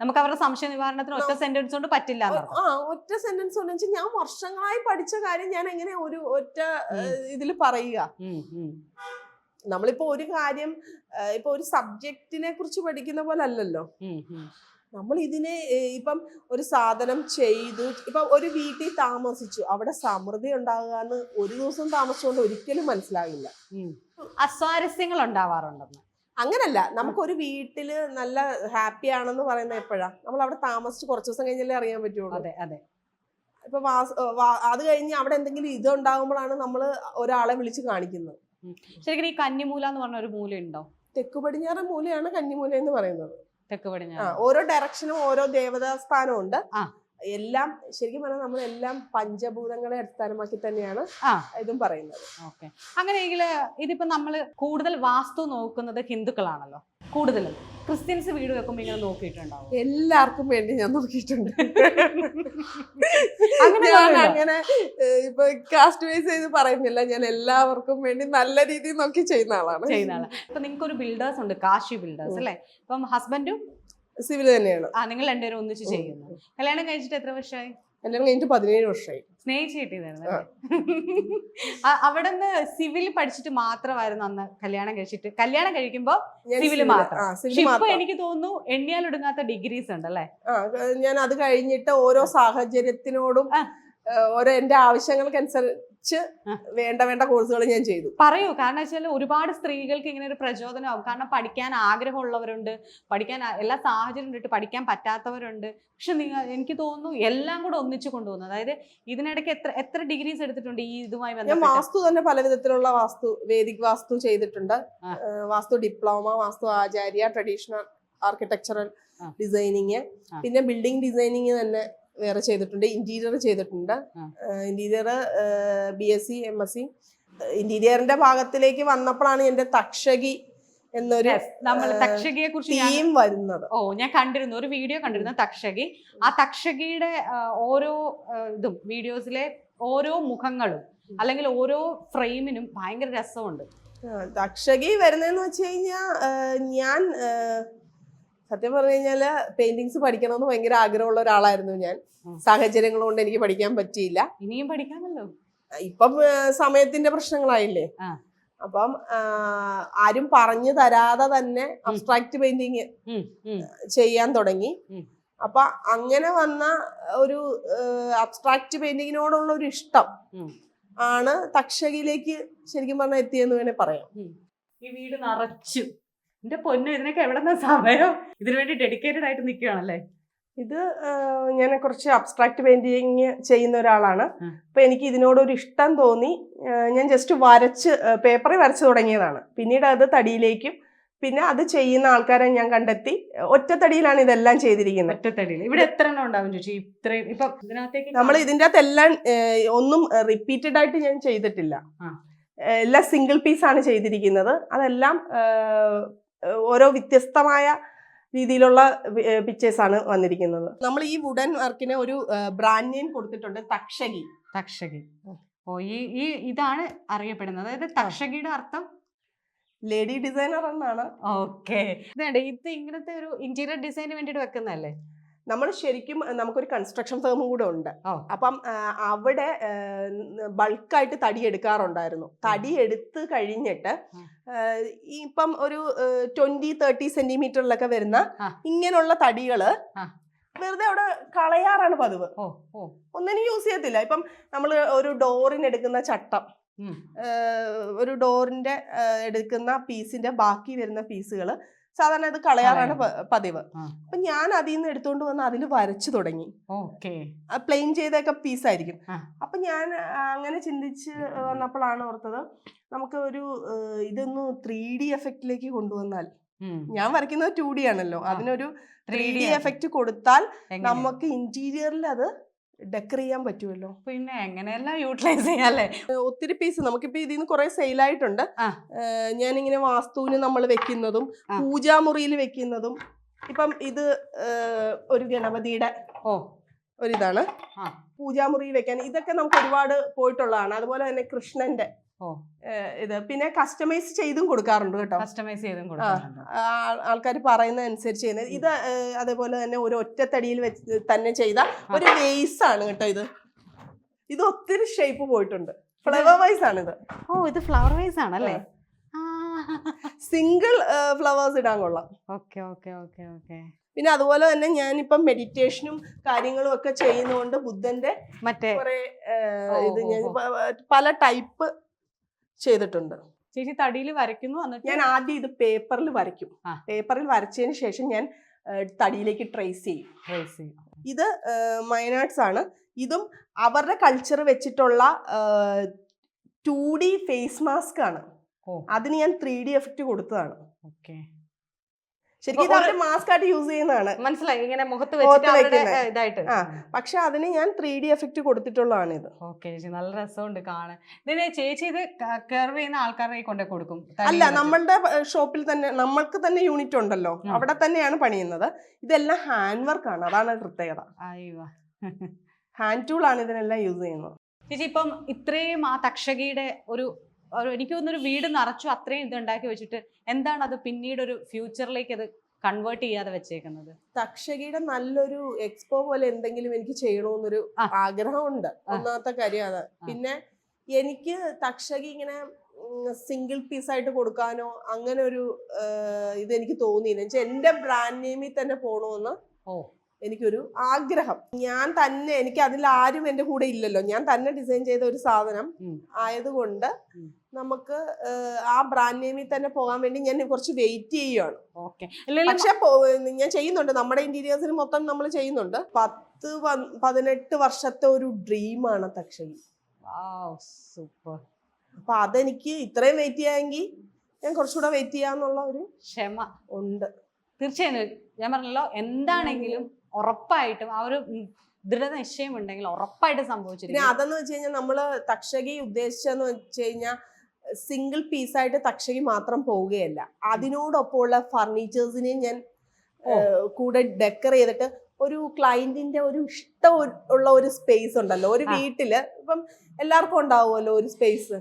S1: നമുക്ക് അവരുടെ സംശയ നിവാരണത്തിന് ഒറ്റ സെന്റൻസ് കൊണ്ട് പറ്റില്ല
S2: ആ ഒറ്റ സെന്റൻസ് കൊണ്ട് വെച്ചാൽ ഞാൻ വർഷങ്ങളായി പഠിച്ച കാര്യം ഞാൻ എങ്ങനെ ഒരു ഒറ്റ ഇതിൽ പറയുക. നമ്മളിപ്പോ ഒരു കാര്യം ഇപ്പൊ ഒരു സബ്ജക്റ്റിനെ കുറിച്ച് പഠിക്കുന്ന പോലെ അല്ലല്ലോ. നമ്മൾ ഇതിനെ ഇപ്പം ഒരു സാധനം ചെയ്തു ഇപ്പം ഒരു വീട്ടിൽ താമസിച്ചു. അവിടെ സമൃദ്ധി ഉണ്ടാകുക എന്ന് ഒരു ദിവസം താമസിച്ചുകൊണ്ട് ഒരിക്കലും മനസ്സിലാകില്ല.
S1: അസ്വാരസ്യങ്ങൾ ഉണ്ടാവാറുണ്ടെന്ന്.
S2: അങ്ങനല്ല. നമുക്കൊരു വീട്ടിൽ നല്ല ഹാപ്പി ആണെന്ന് പറയുന്നത് എപ്പോഴാ? നമ്മൾ അവിടെ താമസിച്ച് കുറച്ച് ദിവസം കഴിഞ്ഞല്ലേ അറിയാൻ പറ്റുള്ളൂ.
S1: അതെ അതെ.
S2: ഇപ്പൊ അത് കഴിഞ്ഞ് അവിടെ എന്തെങ്കിലും ഇത് ഉണ്ടാകുമ്പോഴാണ് നമ്മൾ ഒരാളെ വിളിച്ച് കാണിക്കുന്നത്.
S1: ശരിക്കും ഈ കന്നിമൂല എന്ന് പറഞ്ഞ ഒരു മൂല ഉണ്ടോ
S2: തെക്ക് പടിഞ്ഞാറ് മൂലയാണ് കന്നിമൂല എന്ന് പറയുന്നത്.
S1: തെക്ക് പടിഞ്ഞാറ്.
S2: ഓരോ ഡയറക്ഷനും ഓരോ ദേവതാ സ്ഥാനവും ഉണ്ട്. എല്ലാം ശരിക്കും പറഞ്ഞാൽ നമ്മളെല്ലാം പഞ്ചഭൂതങ്ങളെ അടിസ്ഥാനമാക്കി തന്നെയാണ്
S1: ആ.
S2: ഇതും പറയുന്നത്.
S1: ഓക്കെ. അങ്ങനെയെങ്കിൽ ഇതിപ്പോ നമ്മൾ കൂടുതൽ വാസ്തു നോക്കുന്നത് ഹിന്ദുക്കളാണല്ലോ? കൂടുതലും ക്രിസ്ത്യൻസ് വീട് വെക്കുമ്പോൾ ഇങ്ങനെ നോക്കിയിട്ടുണ്ടാവും?
S2: എല്ലാവർക്കും വേണ്ടി ഞാൻ നോക്കിയിട്ടുണ്ട്.
S1: അങ്ങനെ
S2: ഇപ്പൊ കാസ്റ്റ് വൈസ് ചെയ്ത് പറയുന്നില്ല. ഞാൻ എല്ലാവർക്കും വേണ്ടി നല്ല രീതിയിൽ നോക്കി ചെയ്യുന്ന ആളാണ്.
S1: ചെയ്യുന്ന ആളാണ് ഇപ്പൊ നിങ്ങൾക്ക് ഒരു ബിൽഡേഴ്സ് ഉണ്ട് കാശി ബിൽഡേഴ്സ് അല്ലെ? ഇപ്പം ഹസ്ബൻഡും
S2: സിവിൽ തന്നെയാണ്.
S1: ആ നിങ്ങൾ രണ്ടുപേരും ഒന്നിച്ച് ചെയ്യുന്നു. കല്യാണം കഴിച്ചിട്ട് എത്ര വർഷമായി?
S2: കല്യാണം കഴിഞ്ഞിട്ട് പതിനേഴ് വർഷമായി
S1: സ്നേഹിച്ച് കിട്ടിയതായിരുന്നു അവിടെ നിന്ന് സിവിൽ പഠിച്ചിട്ട് മാത്രമായിരുന്നു അന്ന് കല്യാണം കഴിച്ചിട്ട്. കല്യാണം കഴിക്കുമ്പോ സിവിൽ
S2: സിവിൽ
S1: മാത്രം. എനിക്ക് തോന്നുന്നു എണ്ണിയാൽ ഒടുങ്ങാത്ത ഡിഗ്രീസ് ഉണ്ട് അല്ലേ
S2: ഞാൻ അത് കഴിഞ്ഞിട്ട് ഓരോ സാഹചര്യത്തിനോടും ഓരോ എന്റെ ആവശ്യങ്ങൾക്കനുസരിച്ച്
S1: ആ.
S2: വേണ്ട വേണ്ട കോഴ്സുകൾ ഞാൻ ചെയ്തു.
S1: പറയൂ. കാരണം വെച്ചാൽ ഒരുപാട് സ്ത്രീകൾക്ക് ഇങ്ങനെ ഒരു പ്രചോദനമാകും കാരണം പഠിക്കാൻ ആഗ്രഹമുള്ളവരുണ്ട്. പഠിക്കാൻ എല്ലാ സാഹചര്യം ഇട്ട് പഠിക്കാൻ പറ്റാത്തവരുണ്ട്. പക്ഷെ നിങ്ങൾ എനിക്ക് തോന്നുന്നു എല്ലാം കൂടെ ഒന്നിച്ചു കൊണ്ടുപോകുന്നു അതായത് ഇതിനിടയ്ക്ക് എത്ര എത്ര ഡിഗ്രീസ് എടുത്തിട്ടുണ്ട് ഈ ഇതുമായി
S2: ഞാൻ വാസ്തു തന്നെ പല വിധത്തിലുള്ള വാസ്തു വേദിക് വാസ്തു ചെയ്തിട്ടുണ്ട്. Vastu diploma vastu Acharya traditional architectural designing. പിന്നെ ബിൽഡിംഗ് ഡിസൈനിങ് തന്നെ വേറെ ചെയ്തിട്ടുണ്ട് ഇന്റീരിയർ ചെയ്തിട്ടുണ്ട്. Interior B S C M S C ഇന്റീരിയറിന്റെ ഭാഗത്തിലേക്ക് വന്നപ്പോഴാണ് എന്റെ തക്ഷകി എന്നൊരു
S1: നമ്മൾ തക്ഷകിയെ കുറിച്ച്
S2: തീം വരുന്നത്.
S1: ഓ ഞാൻ കണ്ടിരുന്നു ഒരു വീഡിയോ കണ്ടിരുന്നു തക്ഷകി. ആ തക്ഷകിയുടെ ഓരോ ഇതും വീഡിയോസിലെ ഓരോ മുഖങ്ങളും അല്ലെങ്കിൽ ഓരോ ഫ്രെയിമിനും ഭയങ്കര രസമുണ്ട്.
S2: തക്ഷകി വരുന്നതെന്ന് വെച്ച് കഴിഞ്ഞാൽ ഞാൻ സത്യം പറഞ്ഞു കഴിഞ്ഞാൽ പെയിന്റിങ്സ് പഠിക്കണമെന്ന് ഭയങ്കര ആഗ്രഹമുള്ള ഒരാളായിരുന്നു ഞാൻ. സാഹചര്യങ്ങൾ കൊണ്ട് എനിക്ക് പഠിക്കാൻ പറ്റിയില്ല.
S1: ഇനിയും പഠിക്കാമല്ലോ.
S2: ഇപ്പം സമയത്തിന്റെ പ്രശ്നങ്ങളായില്ലേ? അപ്പം ആരും പറഞ്ഞു തരാതെ തന്നെ അബ്സ്ട്രാക്ട് പെയിന്റിങ്. ചെയ്യാൻ തുടങ്ങി. അപ്പൊ അങ്ങനെ വന്ന ഒരു അബ്സ്ട്രാക്ട് പെയിന്റിങ്ങിനോടുള്ള ഒരു ഇഷ്ടം ആണ് തക്ഷകിയിലേക്ക് ശരിക്കും പറഞ്ഞാൽ എത്തിയെന്ന് വേണേ പറയാം.
S1: ഈ വീട് നിറച്ചു. എന്റെ പൊന്നു ഇതിനൊക്കെ എവിടെ സമയം? ഇതിനു വേണ്ടി ഡെഡിക്കേറ്റഡ് ആയിട്ട് നിൽക്കുകയാണല്ലേ
S2: ഇത് ഞാൻ കുറച്ച് അബ്സ്ട്രാക്ട് പെയിന്റിങ് ചെയ്യുന്ന ഒരാളാണ്.
S1: അപ്പോൾ
S2: അപ്പൊ എനിക്ക് ഇതിനോടൊരു ഇഷ്ടം തോന്നി. ഞാൻ ജസ്റ്റ് വരച്ച് പേപ്പറിൽ വരച്ചു തുടങ്ങിയതാണ്. പിന്നീട് അത് തടിയിലേക്കും പിന്നെ അത് ചെയ്യുന്ന ആൾക്കാരെ ഞാൻ കണ്ടെത്തി. ഒറ്റത്തടിയിലാണ് ഇതെല്ലാം ചെയ്തിരിക്കുന്നത്.
S1: ഒറ്റത്തടിയിൽ. ഇവിടെ എത്ര എണ്ണം ഉണ്ടാവും ചേച്ചി? ഇത്രയും ഇപ്പൊ ഇതിനകത്തേക്ക്
S2: നമ്മൾ ഇതിന്റെ അകത്ത് എല്ലാം ഒന്നും റിപ്പീറ്റഡ് ആയിട്ട് ഞാൻ ചെയ്തിട്ടില്ല. എല്ലാം സിംഗിൾ പീസ് ആണ് ചെയ്തിരിക്കുന്നത്. അതെല്ലാം ഓരോ വ്യത്യസ്തമായ രീതിയിലുള്ള പിക്ചേഴ്സ് ആണ് വന്നിരിക്കുന്നത്. നമ്മൾ ഈ വുഡൻ വർക്കിന് ഒരു ബ്രാൻഡ് നെയിം കൊടുത്തിട്ടുണ്ട് തക്ഷകി.
S1: തക്ഷകി. ഓ ഈ ഈ ഇതാണ് അറിയപ്പെടുന്നത്. അതായത് തക്ഷകിയുടെ അർത്ഥം?
S2: ലേഡി ഡിസൈനർ എന്നാണ്.
S1: ഓക്കെ. ഇത് ഇങ്ങനത്തെ ഒരു ഇന്റീരിയർ ഡിസൈനിന് വേണ്ടിയിട്ട് വെക്കുന്നതല്ലേ?
S2: നമ്മൾ ശരിക്കും നമുക്കൊരു കൺസ്ട്രക്ഷൻ ഫേമും കൂടെ ഉണ്ട്. അപ്പം അവിടെ ബൾക്കായിട്ട് തടി എടുക്കാറുണ്ടായിരുന്നു. തടി എടുത്ത് കഴിഞ്ഞിട്ട് ഇപ്പം ഒരു ട്വന്റി തേർട്ടി സെന്റിമീറ്ററിലൊക്കെ വരുന്ന ഇങ്ങനെയുള്ള
S1: തടികൾ.
S2: വെറുതെ അവിടെ കളയാറാണ് പതിവ്. ഒന്നിനും യൂസ് ചെയ്യത്തില്ല. ഇപ്പം നമ്മൾ ഒരു ഡോറിന് എടുക്കുന്ന ചട്ടം ഒരു ഡോറിന്റെ എടുക്കുന്ന പീസിന്റെ ബാക്കി വരുന്ന പീസുകൾ സാധാരണ ഇത് കളയാറാണ് പതിവ്. അപ്പൊ ഞാൻ അതിൽ നിന്ന് എടുത്തുകൊണ്ട് വന്ന് അതിൽ വരച്ചു തുടങ്ങി. പ്ലെയിൻ ചെയ്തൊക്കെ പീസായിരിക്കും
S1: ആയിരിക്കും.
S2: അപ്പൊ ഞാൻ അങ്ങനെ ചിന്തിച്ച് വന്നപ്പോഴാണ് ഓർത്തത് നമുക്ക് ഒരു ഇതൊന്ന് ത്രീ ഡി എഫക്റ്റിലേക്ക് കൊണ്ടുവന്നാൽ ഞാൻ വരയ്ക്കുന്നത് ടു ഡി ആണല്ലോ. അതിനൊരു ത്രീ ഡി എഫക്റ്റ് കൊടുത്താൽ
S1: നമുക്ക്
S2: ഇന്റീരിയറിൽ അത് ഡെക്കർ ചെയ്യാൻ പറ്റുമല്ലോ
S1: പിന്നെ എങ്ങനെയെല്ലാം യൂട്ടിലൈസ് ചെയ്യാല്ലേ
S2: ഒത്തിരി പീസ് നമുക്കിപ്പോ ഇതിൽ നിന്ന് കുറെ സെയിലായിട്ടുണ്ട്. ഞാനിങ്ങനെ വാസ്തുവിന് നമ്മൾ വെക്കുന്നതും. പൂജാമുറിയിൽ വെക്കുന്നതും ഇപ്പം ഇത് ഒരു ഗണപതിയുടെ
S1: ഓ
S2: ഒരിതാണ്. പൂജാമുറിയിൽ വെക്കാൻ ഇതൊക്കെ നമുക്ക് ഒരുപാട് പോയിട്ടുള്ളതാണ് അതുപോലെ തന്നെ കൃഷ്ണന്റെ ഇത് പിന്നെ കസ്റ്റമൈസ് ചെയ്തും കൊടുക്കാറുണ്ട് കേട്ടോ.
S1: കസ്റ്റമൈസ് ചെയ്തും കൊടുക്കാറുണ്ട്.
S2: ആൾക്കാർ പറയുന്ന അനുസരിച്ച് ചെയ്യുന്നത് ഇത് അതേപോലെ തന്നെ ഒരു ഒറ്റത്തടിയിൽ വെച്ച് തന്നെ ചെയ്ത ഒരു വേസ് ആണ് കേട്ടോ ഇത്. ഇത് ഒത്തിരി ഷേപ്പ് പോയിട്ടുണ്ട്. ഫ്ലവർ വൈസ് ആണ് ഇത്.
S1: ഓ ഇത് ഫ്ലവർ വൈസ് ആണല്ലേ
S2: സിംഗിൾ ഫ്ലവേഴ്സ് ഇടാൻ കൊള്ളാം.
S1: Okay okay okay okay.
S2: പിന്നെ അതുപോലെ തന്നെ ഞാൻ ഞാനിപ്പം മെഡിറ്റേഷനും കാര്യങ്ങളും ഒക്കെ ചെയ്യുന്നതുകൊണ്ട് ബുദ്ധന്റെ
S1: മറ്റേ
S2: കുറെ ഇത് ഞാൻ പല ടൈപ്പ് ചെയ്തിട്ടുണ്ട്
S1: ചേച്ചി തടിയിൽ വരയ്ക്കുന്നു
S2: ഞാൻ ആദ്യം ഇത് പേപ്പറിൽ വരയ്ക്കും. പേപ്പറിൽ വരച്ചതിന് ശേഷം ഞാൻ തടിയിലേക്ക് ട്രേസ് ചെയ്യും
S1: ട്രേസ് ചെയ്യും.
S2: ഇത് മൈനാർട്സ് ആണ് ഇതും അവരുടെ കൾച്ചർ വെച്ചിട്ടുള്ള ടു ഡി ഫേസ് മാസ്ക് ആണ്. അതിന് ഞാൻ ത്രീ ഡി എഫക്റ്റ് കൊടുത്തതാണ്
S1: Okay.
S2: ശരിക്കും അവർ മാസ്ക് ആയിട്ട് യൂസ് ചെയ്യുന്നതാണ്.
S1: മനസ്സിലായി. ഇങ്ങനെ മുഖത്ത് ഇതായിട്ട്.
S2: ആ. പക്ഷെ അതിന് ഞാൻ ത്രീ ഡി എഫക്റ്റ് കൊടുത്തിട്ടുള്ളതാണ് ഇത്.
S1: ഓക്കെ ചേച്ചി. നല്ല രസമുണ്ട് കാണാൻ. ഇതിന് ചേച്ചി ഇത് കർവ് ചെയ്യുന്ന ആൾക്കാരുടെ കൊണ്ടേ കൊടുക്കും.
S2: അല്ല നമ്മളുടെ ഷോപ്പിൽ തന്നെ നമ്മൾക്ക് തന്നെ യൂണിറ്റ് ഉണ്ടല്ലോ. അവിടെ തന്നെയാണ് പണിയുന്നത്. ഇതെല്ലാം ഹാൻഡ് വർക്ക് ആണ്. അതാണ് പ്രത്യേകത.
S1: അയ്യോ.
S2: ഹാൻഡ് ടൂൾ ആണ് ഇതിനെല്ലാം യൂസ് ചെയ്യുന്നത്.
S1: ചേച്ചി ഇപ്പം ഇത്രയും ആ തക്ഷകിയുടെ ഒരു എനിക്ക് തോന്നുന്നൊരു വീട് നിറച്ചു അത്രയും ഇത് ഉണ്ടാക്കി വെച്ചിട്ട് എന്താണ് അത് പിന്നീട് ഒരു ഫ്യൂച്ചറിലേക്ക് അത് കൺവേർട്ട് ചെയ്യാതെ വെച്ചേക്കുന്നത്?
S2: തക്ഷകിയുടെ നല്ലൊരു എക്സ്പോ പോലെ എന്തെങ്കിലും എനിക്ക് ചെയ്യണമെന്നൊരു ആഗ്രഹമുണ്ട്. ഒന്നാമത്തെ കാര്യം അത്. പിന്നെ എനിക്ക് തക്ഷകി ഇങ്ങനെ സിംഗിൾ പീസ് ആയിട്ട് കൊടുക്കാനോ അങ്ങനെ ഒരു ഇത് എനിക്ക് തോന്നിയില്ല. എന്റെ ബ്രാൻഡ് നെയിമിൽ തന്നെ പോണോന്ന്
S1: ഓ.
S2: എനിക്കൊരു ആഗ്രഹം. ഞാൻ തന്നെ എനിക്ക് അതിൽ ആരും എന്റെ കൂടെ ഇല്ലല്ലോ. ഞാൻ തന്നെ ഡിസൈൻ ചെയ്ത ഒരു സാധനം ആയതുകൊണ്ട് നമുക്ക് ആ ബ്രാൻഡ് നെയിമിൽ തന്നെ പോകാൻ വേണ്ടി ഞാൻ കുറച്ച് വെയിറ്റ് ചെയ്യുകയാണ് പക്ഷെ ഞാൻ ചെയ്യുന്നുണ്ട്. നമ്മുടെ ഇന്റീരിയേഴ്സിന് മൊത്തം നമ്മൾ ചെയ്യുന്നുണ്ട്. പത്ത് പതിനെട്ട് വർഷത്തെ ഒരു ഡ്രീമാണ് തക്ഷകി
S1: സൂപ്പർ
S2: അപ്പൊ അതെനിക്ക് ഇത്രയും വെയിറ്റ് ചെയ്യാമെങ്കിൽ ഞാൻ കുറച്ചുകൂടെ വെയിറ്റ് ചെയ്യാന്നുള്ള ഒരു
S1: ക്ഷമ.
S2: ഉണ്ട്.
S1: തീർച്ചയായും. ഞാൻ പറഞ്ഞല്ലോ എന്താണെങ്കിലും ഉറപ്പായിട്ടും ആ ഒരു ദൃഢനിശ്ചയം ഉണ്ടെങ്കിൽ ഉറപ്പായിട്ട്
S2: പിന്നെ
S1: സംഭവിച്ചിരിക്കും
S2: അതെന്ന് വെച്ച് കഴിഞ്ഞാൽ നമ്മൾ തക്ഷകി ഉദ്ദേശിച്ചെന്ന് വെച്ച് കഴിഞ്ഞാൽ സിംഗിൾ പീസായിട്ട് തക്ഷകി മാത്രം പോവുകയല്ല. അതിനോടൊപ്പമുള്ള ഫർണിച്ചേഴ്സിനെ ഞാൻ കൂടെ ഡെക്കർ ചെയ്തിട്ട് ഒരു ക്ലയന്റിന്റെ ഒരു ഇഷ്ടം ഉള്ള ഒരു സ്പേസ് ഉണ്ടല്ലോ. ഒരു വീട്ടിൽ ഇപ്പം എല്ലാവർക്കും ഉണ്ടാവുമല്ലോ ഒരു സ്പേസ്.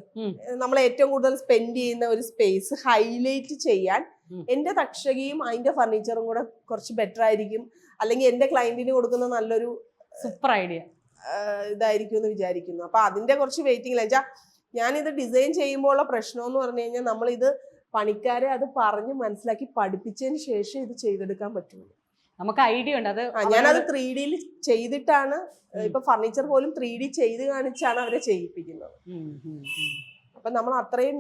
S2: നമ്മൾ ഏറ്റവും കൂടുതൽ സ്പെൻഡ് ചെയ്യുന്ന ഒരു സ്പേസ് ഹൈലൈറ്റ് ചെയ്യാൻ. എന്റെ തക്ഷകയും അതിന്റെ ഫർണിച്ചറും കൂടെ കുറച്ച് ബെറ്റർ ആയിരിക്കും. അല്ലെങ്കിൽ എന്റെ ക്ലയന്റിന് കൊടുക്കുന്ന നല്ലൊരു
S1: സൂപ്പർ ഐഡിയ
S2: ഇതായിരിക്കും എന്ന് വിചാരിക്കുന്നു. അപ്പൊ അതിന്റെ കുറച്ച് വെയിറ്റിംഗ് വെച്ചാൽ ഞാനിത് ഡിസൈൻ ചെയ്യുമ്പോൾ ഉള്ള പ്രശ്നം എന്ന് പറഞ്ഞു കഴിഞ്ഞാൽ നമ്മൾ ഇത് പണിക്കാരെ അത് പറഞ്ഞ് മനസ്സിലാക്കി പഠിപ്പിച്ചതിന് ശേഷം ഇത് ചെയ്തെടുക്കാൻ പറ്റുള്ളൂ.
S1: നമുക്ക് ഐഡിയ ഉണ്ട്. അത്
S2: ഞാനത് ത്രീ ഡിയിൽ ചെയ്തിട്ടാണ്. ഇപ്പൊ ഫർണിച്ചർ പോലും ത്രീ ഡി ചെയ്ത് കാണിച്ചാണ് അവരെ ചെയ്യിപ്പിക്കുന്നത്. അപ്പൊ നമ്മൾ അത്രയും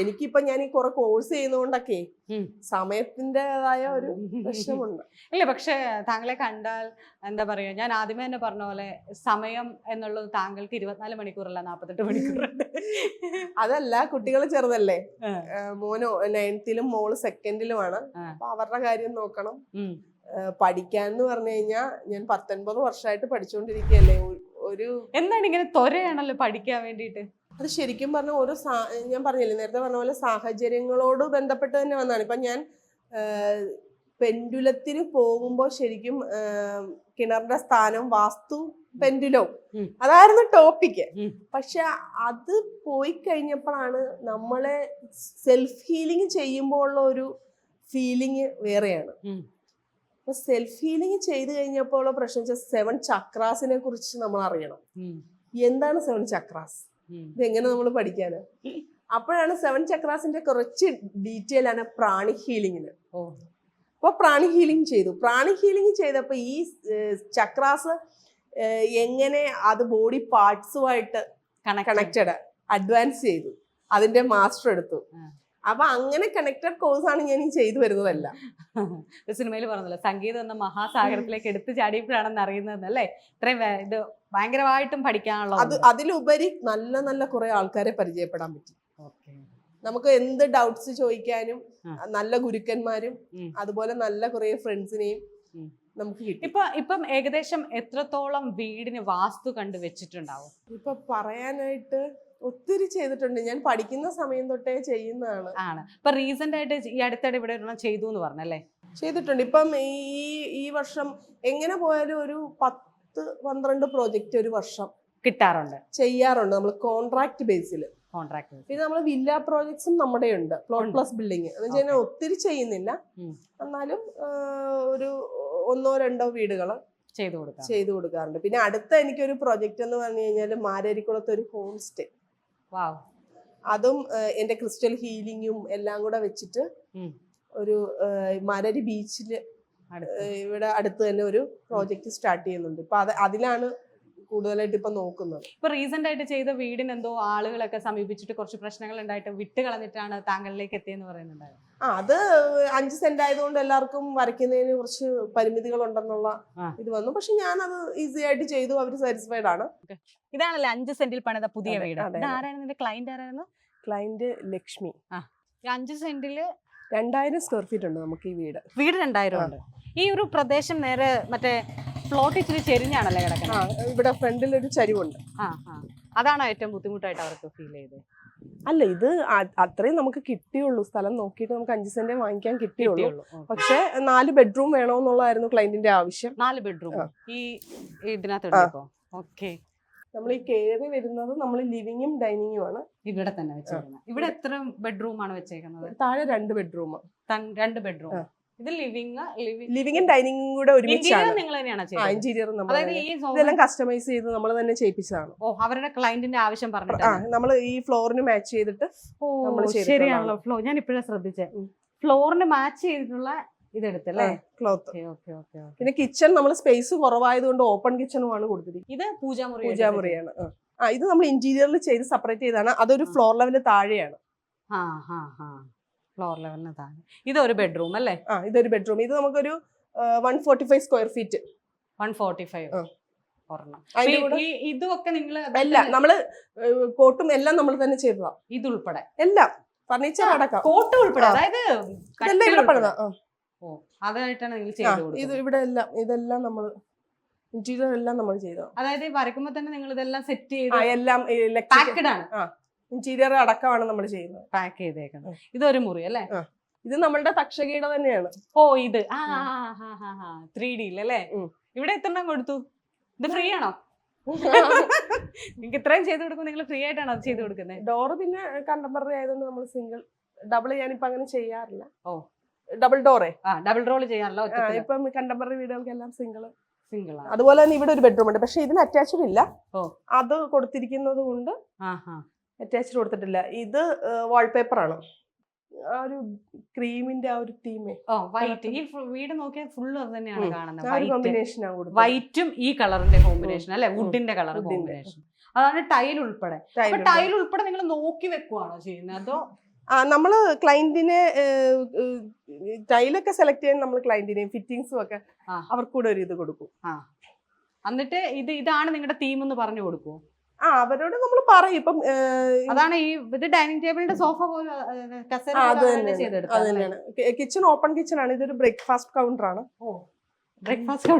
S2: എനിക്കിപ്പോ ഞാൻ ഈ കുറെ കോഴ്സ് ചെയ്യുന്നതുകൊണ്ടൊക്കെ. സമയത്തിന്റെതായ ഒരു പ്രശ്നമുണ്ട്
S1: ഇല്ല പക്ഷെ താങ്കളെ കണ്ടാൽ എന്താ പറയാ ഞാൻ ആദ്യമേ തന്നെ പറഞ്ഞ പോലെ സമയം എന്നുള്ളത് താങ്കൾക്ക് ഇരുപത്തിനാല് മണിക്കൂറല്ല നാൽപ്പത്തെട്ട് മണിക്കൂർ
S2: അതല്ല കുട്ടികൾ ചെറുതല്ലേ? മോനോ നയൻത്തിലും മോൾ സെക്കൻഡിലുമാണ്. അപ്പൊ അവരുടെ കാര്യം നോക്കണം. പഠിക്കാൻ എന്ന് പറഞ്ഞു കഴിഞ്ഞാൽ ഞാൻ പത്തൊൻപത് വർഷമായിട്ട് പഠിച്ചുകൊണ്ടിരിക്കുകയല്ലേ ഒരു
S1: എന്താണ് ഇങ്ങനെ ത്വരയാണല്ലോ പഠിക്കാൻ വേണ്ടിയിട്ട്?
S2: അത് ശരിക്കും പറഞ്ഞ ഓരോ സാ ഞാൻ പറഞ്ഞില്ലേ നേരത്തെ പറഞ്ഞ പോലെ സാഹചര്യങ്ങളോട് ബന്ധപ്പെട്ട് തന്നെ വന്നതാണ്. ഇപ്പം ഞാൻ പെൻഡുലത്തിന് പോകുമ്പോൾ ശരിക്കും കിണറിന്റെ സ്ഥാനം വാസ്തു പെൻഡുലോ? അതായിരുന്നു ടോപ്പിക്ക്. പക്ഷെ അത് പോയി കഴിഞ്ഞപ്പോഴാണ് നമ്മളെ സെൽഫ് ഹീലിംഗ് ചെയ്യുമ്പോൾ ഉള്ള ഒരു ഫീലിംഗ് വേറെയാണ്. അപ്പൊ സെൽഫ് ഹീലിംഗ് ചെയ്ത് കഴിഞ്ഞപ്പോൾ ഉള്ള പ്രശ്നം വെച്ചാൽ സെവൻ ചക്രാസിനെ കുറിച്ച് നമ്മൾ അറിയണം. എന്താണ് സെവൻ ചക്രാസ്. ഇതെങ്ങനെ നമ്മൾ പഠിക്കാന്? അപ്പോഴാണ് സെവൻ ചക്രാസിന്റെ കുറച്ച് ഡീറ്റെയിൽ ആണ് പ്രാണി ഹീലിംഗിന് അപ്പോൾ പ്രാണി ഹീലിംഗ് ചെയ്തു. പ്രാണി ഹീലിംഗ് ചെയ്തപ്പോൾ ഈ ചക്രാസ് എങ്ങനെ അത് ബോഡി പാർട്സുമായിട്ട് കണക്റ്റഡ് അഡ്വാൻസ് ചെയ്തു. അതിന്റെ മാസ്റ്റർ എടുത്തു. അപ്പൊ അങ്ങനെ കണക്റ്റഡ് ആണ് ഞാൻ ഈ ചെയ്തു വരുന്നതല്ല.
S1: സിനിമയിൽ പറഞ്ഞല്ലോ സംഗീതം എന്ന മഹാസാഗരത്തിലേക്ക് എടുത്തു ചാടിയപ്പോഴാണെന്ന് അറിയുന്നത് അല്ലേ ഇത്രയും ഇത് ഭയങ്കരമായിട്ടും പഠിക്കാനുള്ള
S2: അത് അതിലുപരി നല്ല നല്ല കുറെ ആൾക്കാരെ പരിചയപ്പെടാൻ പറ്റി. നമുക്ക് എന്ത് ഡൗട്ട്സ് ചോദിക്കാനും നല്ല ഗുരുക്കന്മാരും അതുപോലെ നല്ല കുറെ ഫ്രണ്ട്സിനെയും നമുക്ക് കിട്ടി.
S1: ഇപ്പൊ ഇപ്പം ഏകദേശം എത്രത്തോളം വീടിന് വാസ്തു കണ്ടു വെച്ചിട്ടുണ്ടാവും?
S2: ഇപ്പൊ പറയാനായിട്ട് ഒത്തിരി ചെയ്തിട്ടുണ്ട്. ഞാൻ പഠിക്കുന്ന സമയം തൊട്ടേ ചെയ്യുന്നതാണ്.
S1: ആണ്. ഇപ്പൊ റീസെന്റ് ആയിട്ട് ഈ അടുത്തിടെ ഇവിടെ ചെയ്തു എന്ന് പറഞ്ഞല്ലേ?
S2: ചെയ്തിട്ടുണ്ട്. ഇപ്പം ഈ ഈ വർഷം എങ്ങനെ പോയാലും ഒരു പത്ത് പന്ത്രണ്ട് പ്രോജക്റ്റ് ഒരു വർഷം
S1: കിട്ടാറുണ്ട്.
S2: ചെയ്യാറുണ്ട്. നമ്മൾ കോൺട്രാക്ട് ബേസിൽ
S1: കോൺട്രാക്ട്
S2: പിന്നെ നമ്മൾ വില്ല പ്രോജക്ട്സും നമ്മുടെ ഉണ്ട്. പ്ലോട്ട് പ്ലസ് ബിൽഡിംഗ് എന്ന് വെച്ച് കഴിഞ്ഞാൽ ഒത്തിരി ചെയ്യുന്നില്ല. എന്നാലും ഒരു ഒന്നോ രണ്ടോ വീടുകൾ
S1: ചെയ്തു കൊടുക്കാം
S2: ചെയ്തു കൊടുക്കാറുണ്ട്. പിന്നെ അടുത്ത എനിക്കൊരു പ്രോജക്റ്റ് എന്ന് പറഞ്ഞു കഴിഞ്ഞാൽ മാരേരിക്കുളത്ത് ഒരു ഹോം സ്റ്റേ
S1: വാവ്
S2: അതും എന്റെ ക്രിസ്റ്റൽ ഹീലിംഗും എല്ലാം കൂടെ വെച്ചിട്ട് ഒരു മാരരി ബീച്ചിൽ
S1: അടുത്ത്
S2: ഇവിടെ അടുത്ത് തന്നെ ഒരു പ്രോജക്റ്റ് സ്റ്റാർട്ട് ചെയ്യുന്നുണ്ട്. ഇപ്പൊ അത് അതിലാണ് കൂടുതലായിട്ട് ഇപ്പൊ നോക്കുന്നത്.
S1: ഇപ്പൊ റീസെന്റ് ആയിട്ട് ചെയ്ത വീടിന് എന്തോ ആളുകളൊക്കെ സമീപിച്ചിട്ട് കുറച്ച് പ്രശ്നങ്ങൾ ഉണ്ടായിട്ട് വിട്ട് കളഞ്ഞിട്ടാണ് താങ്കളിലേക്ക് എത്തിയെന്ന് പറയുന്നുണ്ടായിരുന്നു.
S2: ആ അത് അഞ്ച് സെന്റ് ആയതുകൊണ്ട് എല്ലാവർക്കും വരയ്ക്കുന്നതിന് കുറച്ച് പരിമിതികൾ ഉണ്ടെന്നുള്ള ഇത് വന്നു. പക്ഷെ ഞാൻ അത് ഈസി ആയിട്ട് ചെയ്തു. അവർ സാറ്റിസ്ഫൈഡ് ആണ്.
S1: ഇതാണല്ലേ അഞ്ച് സെന്റിൽ പണിത പുതിയ വീട്. ആരായിരുന്നു ക്ലയന്റ് ക്ലൈന്റ് ആരായിരുന്നു?
S2: ക്ലൈന്റ് ലക്ഷ്മി.
S1: അഞ്ച് സെന്റിൽ
S2: രണ്ടായിരം സ്ക്വയർ ഫീറ്റ് ഉണ്ട് നമുക്ക് ഈ വീട്.
S1: വീട് രണ്ടായിരം ഉണ്ട്. ഈ ഒരു പ്രദേശം നേരെ മറ്റേ പ്ലോട്ട് ഇച്ചിരി ചെരിഞ്ഞാണല്ലേ
S2: ആ
S1: കിടക്കുന്നത്
S2: ഇവിടെ ഫ്രണ്ടിൽ ഒരു ചരിവുണ്ട്.
S1: ആ ആ. അതാണ് ഏറ്റവും ബുദ്ധിമുട്ടായിട്ട് അവർക്ക് ഫീൽ ചെയ്തത്
S2: അല്ല ഇത് ആ- അത്രയും നമുക്ക് കിട്ടിയുള്ളൂ. സ്ഥലം നോക്കിയിട്ട് നമുക്ക് അഞ്ച് സെന്റ് വാങ്ങിക്കാൻ കിട്ടിയുള്ളൂ. പക്ഷെ നാല് ബെഡ്റൂം വേണമെന്നുള്ളതായിരുന്നു ക്ലൈന്റിന്റെ ആവശ്യം.
S1: നാല് ബെഡ്റൂം
S2: ആ.
S1: ഈ ഇതിനകത്ത് എടുത്തപ്പോ ഓക്കെ
S2: നമ്മൾ ഈ കയറി വരുന്നത് നമ്മൾ ലിവിങ്ങും ഡൈനിങ്ങും ആണ്.
S1: ഇവിടെ തന്നെ വെച്ചേക്കുന്നത്. ഇവിടെ എത്ര ബെഡ്റൂം ആണ് വെച്ചേക്കുന്നത്?
S2: താഴെ രണ്ട് ബെഡ്റൂം.
S1: രണ്ട് ബെഡ്റൂം. ഇത് ലിവിങ് ലിവിങ്
S2: ലിവിങ്ങും ഡൈനിങ്ങും കൂടെ ഒരുമിച്ചാണ്.
S1: നിങ്ങൾ തന്നെയാണ്
S2: ആ ഇന്റീരിയർ നമ്മൾ ഇതെല്ലാം കസ്റ്റമൈസ് ചെയ്ത് നമ്മൾ തന്നെ ചെയ്യിപ്പിച്ചതാണ്.
S1: ഓ അവരുടെ ക്ലയന്റിന്റെ ആവശ്യം
S2: ആ
S1: പറഞ്ഞിട്ട്
S2: നമ്മൾ ഈ ഫ്ലോറിന് മാച്ച് ചെയ്തിട്ട്.
S1: ശരിയാണല്ലോ. ഫ്ലോ ഞാൻ ഇപ്പോഴാണ്
S2: ശ്രദ്ധിച്ചത്
S1: ഫ്ലോറിന് മാച്ച് ചെയ്തിട്ടുള്ള ഇതെടുത്തല്ലേ
S2: ക്ലോത്ത്
S1: ഓക്കെ ഓക്കെ ഓക്കെ
S2: പിന്നെ കിച്ചൺ നമ്മൾ സ്പേസ് കുറവായതുകൊണ്ട് ഓപ്പൺ കിച്ചണുമാണ് കൊടുത്തിരിക്കുന്നത്
S1: ഇത് പൂജാമുറി
S2: പൂജാമുറിയാണ്. ആ. ഇത് നമ്മൾ ഇന്റീരിയറിൽ ചെയ്ത് സെപ്പറേറ്റ് ചെയ്താണ് അതൊരു ഫ്ലോർ ലെവലിന് താഴെയാണ്.
S1: ഫ്ലോർ ലെവലിന് താഴെ. ഇതൊരു ബെഡ്റൂം അല്ലേ?
S2: ആ ഇതൊരു ബെഡ്റൂം ഇത് നമുക്കൊരു one forty five square feet
S1: one forty five ഇതൊക്കെ നിങ്ങൾ
S2: എല്ലാം നമ്മൾ കോട്ടും എല്ലാം നമ്മൾ തന്നെ ചെയ്തതാ.
S1: ഇതുൾപ്പെടെ.
S2: എല്ലാം. ഫർണിച്ചർ അടക്കം.
S1: കോട്ടും ഉൾപ്പെടെ. അതായത് അതായിട്ടാണ് നിങ്ങൾ
S2: ആ,
S1: ചെയ്ത്
S2: ഇത് ഇവിടെ എല്ലാം ഇതെല്ലാം നമ്മൾ ഇന്റീരിയർ എല്ലാം നമ്മൾ ചെയ്തതാ
S1: അതായത് ഈ തന്നെ നിങ്ങൾ ഇതെല്ലാം സെറ്റ് ചെയ്ത്
S2: എല്ലാം
S1: പാക്കഡ് ആണ്.
S2: ഇന്റീരിയർ അടക്കമാണ് നമ്മൾ ചെയ്യുന്നത്.
S1: പാക്ക് ചെയ്തേക്കുന്നത്. ഇതൊരു മുറി അല്ലേ?
S2: ഇത് നമ്മളുടെ തക്ഷകീട തന്നെയാണ്.
S1: ഓ ഇത്. ആ ത്രീ ഡി
S2: അല്ലേ?
S1: ഇവിടെ എത്രണ്ണം കൊടുത്തു? ഇത് ഫ്രീ ആണോ? <laughs> നിങ്ങൾക്ക് ഇത്രയും ചെയ്ത് കൊടുക്കുമ്പോൾ നിങ്ങൾ ഫ്രീ ആയിട്ടാണ് അത് ചെയ്ത് കൊടുക്കുന്നത്
S2: ഡോറ് പിന്നെ കണ്ടംപററി ആയതുകൊണ്ട് നമ്മൾ സിംഗിൾ ഡബിൾ ഞാനിപ്പോ അങ്ങനെ ചെയ്യാറില്ല.
S1: ഓ.
S2: ഡബിൾ ഡോറേ
S1: ആ ഡബിൾ റോൾ ചെയ്യാനല്ലോ
S2: ഇപ്പം കണ്ടംപററി വീടുകൾക്കെല്ലാം സിംഗിൾ
S1: സിംഗിൾ ആണ്
S2: അതുപോലെ തന്നെ ഇവിടെ ഒരു ബെഡ്റൂം ഉണ്ട്. പക്ഷെ ഇതിന് അറ്റാച്ച്ഡ് ഇല്ല.
S1: ഓ.
S2: അത് കൊടുത്തിരിക്കുന്നത് കൊണ്ട് അറ്റാച്ച്ഡ് കൊടുത്തിട്ടില്ല. ഇത് വാൾപേപ്പർ ആണ്. ആ ഒരു ക്രീമിന്റെ ആ ഒരു തീമേ
S1: ഓ വൈറ്റ് ഈ വീട് നോക്കിയാൽ ഫുള്ള് അത് തന്നെയാണ് കാണുന്നത്. വൈറ്റ്
S2: കോമ്പിനേഷൻ ആണ് കൊടുത്തത്.
S1: വൈറ്റും ഈ കളറിന്റെ കോമ്പിനേഷൻ അല്ലെ? വുഡിന്റെ കളർ കോമ്പിനേഷൻ അതാണ് ടൈൽ ഉൾപ്പെടെ. ടൈൽ ഉൾപ്പെടെ നിങ്ങൾ നോക്കി വെക്കുവാണോ ചെയ്യുന്നത്? അതോ
S2: ആ നമ്മൾ ക്ലയന്റിനെ ടൈലൊക്കെ സെലക്ട് ചെയ്യാൻ നമ്മൾ ക്ലയന്റിനെയും ഫിറ്റിങ്സും ഒക്കെ
S1: അവർക്കൂടെ
S2: അവർക്ക് കൂടെ ഒരു ഇത് കൊടുക്കും.
S1: എന്നിട്ട് ഇത് ഇതാണ് നിങ്ങളുടെ തീം എന്ന് പറഞ്ഞു കൊടുക്കും
S2: ആ അവരോട് നമ്മൾ പറയും. ഇപ്പം
S1: അതാണ് ഈ ഇത് ഡൈനിങ് ടേബിളിന്റെ സോഫ പോലെ
S2: അത് തന്നെയാണ്. കിച്ചൺ ഓപ്പൺ കിച്ചൺ ആണ്. ഇതൊരു ബ്രേക്ക്ഫാസ്റ്റ് കൗണ്ടർ ആണ്.
S1: ബ്രേക്ക്ഫാസ്റ്റ്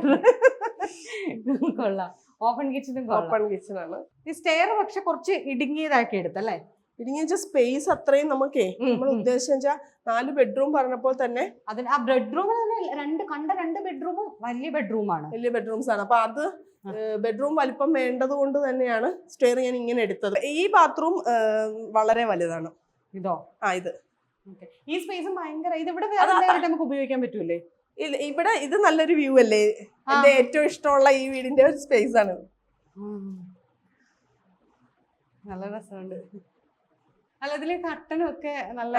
S1: കൊള്ളാം. ഓപ്പൺ കിച്ചണും കൊള്ളാം.
S2: ഓപ്പൺ കിച്ചൺ ആണ്.
S1: ഈ സ്റ്റെയർ പക്ഷെ കുറച്ച് ഇടുങ്ങിയതാക്കി എടുത്തല്ലേ?
S2: വെച്ചാൽ സ്പേസ് അത്രയും നമുക്കേ നമ്മൾ. ഉദ്ദേശിച്ച വെച്ചാൽ നാല് ബെഡ്റൂം പറഞ്ഞപ്പോൾ തന്നെ
S1: അതിന് ആ ബെഡ്റൂം തന്നെ രണ്ട് കണ്ട രണ്ട് ബെഡ്റൂമും വലിയ ബെഡ്റൂമാണ്
S2: വലിയ ബെഡ്റൂംസ് ആണ്. അപ്പൊ അത് ബെഡ്റൂം വലിപ്പം വേണ്ടത് കൊണ്ട് തന്നെയാണ് സ്റ്റെയർ ഞാൻ ഇങ്ങനെ എടുത്തത്. ഈ ബാത്റൂം വളരെ വലുതാണ്.
S1: ഇതോ?
S2: ആ ഇത്.
S1: ഈ സ്പേസും ഭയങ്കര ഇത് ഇവിടെ നമുക്ക് ഉപയോഗിക്കാൻ പറ്റൂലേ?
S2: ഇവിടെ ഇത് നല്ലൊരു വ്യൂ അല്ലേ. എന്റെ ഏറ്റവും ഇഷ്ടമുള്ള ഈ വീടിന്റെ ഒരു സ്പേസ് ആണ്.
S1: നല്ല രസമുണ്ട്. അല്ല ഇതിൽ കട്ടനും നല്ല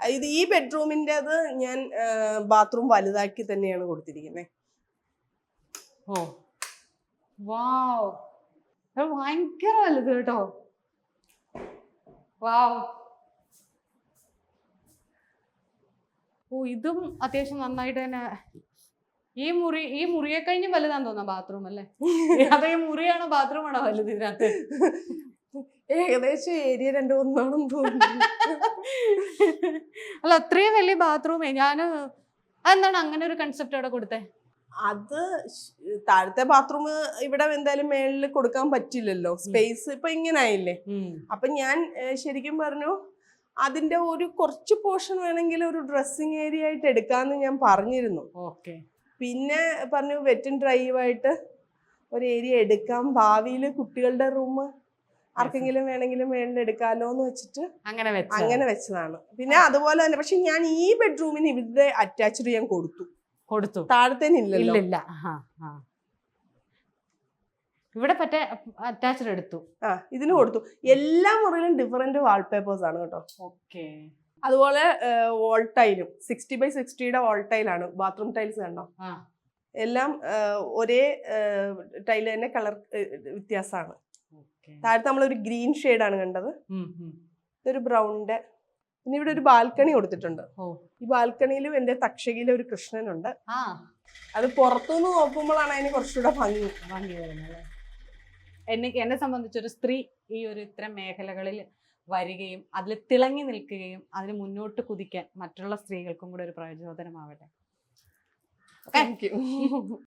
S2: ഇത് ഈ ബെഡ്റൂമിന്റെ അത് ഞാൻ ബാത്റൂം വലുതാക്കി തന്നെയാണ് കൊടുത്തിരിക്കുന്നത്
S1: ഓ വാവ്. ഭയങ്കര വലുത് കേട്ടോ. വാവ്. ഓ ഇതും അത്യാവശ്യം നന്നായിട്ട് തന്നെ. ഈ മുറി ഈ മുറിയെ കഴിഞ്ഞ് വലുതാന്ന് തോന്നാം ബാത്റൂം അല്ലേ? <laughs> അതേ മുറിയാണോ ബാത്റൂം ആണോ വലുത് ഇതിനകത്ത്.
S2: ഏകദേശം ഏരിയ രണ്ടു മൂന്നാണെന്ന് തോന്നുന്നു.
S1: അല്ല അത്രയും വലിയ ബാത്റൂമേ? ഞാൻ അതെന്താണ് അങ്ങനെ ഒരു കൺസെപ്റ്റ് അവിടെ കൊടുത്തേ?
S2: അത് താഴത്തെ ബാത്റൂം ഇവിടെ എന്തായാലും മേളിൽ കൊടുക്കാൻ പറ്റില്ലല്ലോ. സ്പേസ് ഇപ്പൊ ഇങ്ങനെ ആയില്ലേ അപ്പൊ ഞാൻ ശരിക്കും പറഞ്ഞു അതിന്റെ ഒരു കുറച്ച് പോർഷൻ വേണമെങ്കിൽ ഒരു ഡ്രസ്സിങ് ഏരിയ ആയിട്ട് എടുക്കാന്ന് ഞാൻ പറഞ്ഞിരുന്നു.
S1: ഓക്കെ.
S2: പിന്നെ പറഞ്ഞു വെറ്റും ഡ്രൈവായിട്ട് ഒരു ഏരിയ എടുക്കാം. ഭാവിയിൽ കുട്ടികളുടെ റൂം ആർക്കെങ്കിലും വേണമെങ്കിലും വേണ്ട എടുക്കാലോ എന്ന് വെച്ചിട്ട്
S1: അങ്ങനെ
S2: അങ്ങനെ വെച്ചതാണ്. പിന്നെ അതുപോലെ തന്നെ പക്ഷെ ഞാൻ ഈ ബെഡ്റൂമിന് ഇവിടെ അറ്റാച്ച്ഡ് ഞാൻ കൊടുത്തു.
S1: കൊടുത്തു.
S2: താഴത്തേനില്ലല്ലോ
S1: ഇല്ല. ഇവിടെ പറ്റേ അറ്റാച്ച്ഡ് എടുത്തു.
S2: ആ ഇതിന് കൊടുത്തു. എല്ലാ മുറിയിലും ഡിഫറെന്റ് വാൾപേപ്പേഴ്സ് ആണ് കേട്ടോ.
S1: ഓക്കെ.
S2: അതുപോലെ വോൾട്ടൈലും ടൈലും സിക്സ്റ്റി ബൈ സിക്സ്റ്റിയുടെ വോൾട്ടൈലാണ് ടൈലാണ് ബാത്റൂം ടൈൽസ് കണ്ടോ? എല്ലാം ഒരേ ടൈൽ തന്നെ കളർ വ്യത്യാസമാണ്. താഴത്ത് നമ്മളൊരു ഗ്രീൻ ആണ് കണ്ടത്. ഇതൊരു ബ്രൗണിന്റെ പിന്നെ ഇവിടെ ഒരു ബാൽക്കണി കൊടുത്തിട്ടുണ്ട്. ഈ ബാൽക്കണിയിലും എന്റെ തക്ഷകിയിലെ ഒരു കൃഷ്ണനുണ്ട്. അത് പുറത്തുനിന്ന് നോക്കുമ്പോഴാണ് അതിന് കുറച്ചുകൂടെ ഭംഗി.
S1: ഭംഗി വരുന്നത് എന്നെ എന്നെ സംബന്ധിച്ചൊരു സ്ത്രീ ഈ ഒരു ഇത്തരം മേഖലകളിൽ വരികയും അതിൽ തിളങ്ങി നിൽക്കുകയും അതിന് മുന്നോട്ട് കുതിക്കാൻ മറ്റുള്ള സ്ത്രീകൾക്കും കൂടെ ഒരു പ്രയോജനമാവട്ടെ
S2: താങ്ക് യു